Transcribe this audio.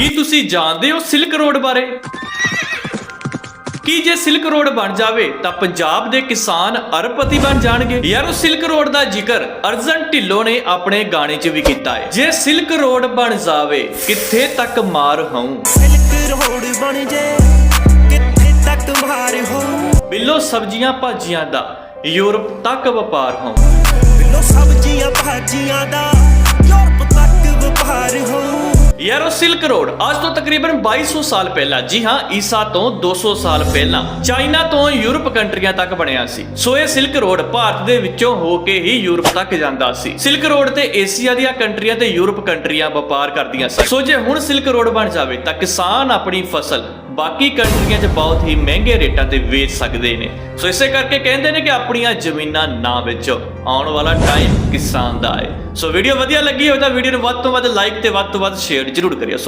ਕੀ ਤੁਸੀਂ ਜਾਣਦੇ ਹੋ ਸਿਲਕ ਰੋਡ ਬਾਰੇ? ਕੀ ਜੇ ਸਿਲਕ ਰੋਡ ਬਣ ਜਾਵੇ ਤਾਂ ਪੰਜਾਬ ਦੇ ਕਿਸਾਨ ਅਰਬਪਤੀ ਬਣ ਜਾਣਗੇ। ਯਾਰ ਉਹ ਸਿਲਕ ਰੋਡ ਦਾ ਜ਼ਿਕਰ ਅਰਜਨ ਢਿੱਲੋਂ ਨੇ ਆਪਣੇ ਗਾਣੇ 'ਚ ਵੀ ਕੀਤਾ ਹੈ। ਜੇ ਸਿਲਕ ਰੋਡ ਬਣ ਜਾਵੇ ਕਿੱਥੇ ਤੱਕ ਮਾਰ ਹਉ? ਸਿਲਕ ਰੋਡ ਬਣ ਜੇ ਕਿੱਥੇ ਤੱਕ ਮਾਰ ਹੋ ਬਿੱਲੋ ਸਬਜ਼ੀਆਂ ਭਾਜੀਆਂ ਦਾ ਯੂਰਪ ਤੱਕ ਵਪਾਰ ਹਉ। ਬਿੱਲੋ ਸਬਜ਼ੀਆਂ ਭਾਜੀਆਂ ਦਾ ਸਿਲਕ ਰੋਡ ਅੱਜ ਤੋਂ ਤਕਰੀਬਨ 2200 ਸਾਲ ਪਹਿਲਾਂ। ਜੀ ਹਾਂ, ਈਸਾ ਤੋਂ 200 ਸਾਲ ਪਹਿਲਾਂ ਚਾਈਨਾ ਤੋਂ ਯੂਰਪ ਕੰਟਰੀਆਂ ਤੱਕ ਬਣਿਆ ਸੀ। ਸੋ ਇਹ ਸਿਲਕ ਰੋਡ ਭਾਰਤ ਦੇ ਵਿੱਚੋਂ ਹੋ ਕੇ ਹੀ ਯੂਰਪ ਤੱਕ ਜਾਂਦਾ ਸੀ। ਸਿਲਕ ਰੋਡ ਤੇ ਏਸ਼ੀਆ ਦੀਆਂ ਕੰਟਰੀਆਂ ਤੇ ਯੂਰਪ ਕੰਟਰੀਆਂ ਵਪਾਰ ਕਰਦੀਆਂ ਸਨ। ਸੋ ਜੇ ਹੁਣ ਸਿਲਕ ਰੋਡ ਬਣ ਜਾਵੇ, ਤਾਂ ਕਿਸਾਨ ਆਪਣੀ ਫਸਲ ਬਾਕੀ ਕੰਟਰੀਆਂ 'ਚ ਬਹੁਤ ਹੀ ਮਹਿੰਗੇ ਰੇਟਾਂ ਤੇ ਵੇਚ ਸਕਦੇ ਨੇ। ਸੋ ਇਸੇ ਕਰਕੇ ਕਹਿੰਦੇ ਨੇ ਕਿ ਆਪਣੀਆਂ ਜ਼ਮੀਨਾਂ ਨਾ ਵੇਚੋ। ਆਉਣ ਵਾਲਾ ਟਾਈਮ ਕਿਸਾਨ ਦਾ ਹੈ। ਸੋ ਵੀਡੀਓ ਵਧੀਆ ਲੱਗੀ ਹੋਵੇ ਤਾਂ ਵੀਡੀਓ ਨੂੰ ਵੱਧ ਤੋਂ ਵੱਧ ਲਾਈਕ ਤੇ ਵੱਧ ਤੋਂ ਵੱਧ ਸ਼ੇਅਰ ਜ਼ਰੂਰ ਕਰਿਓ। ਸੋ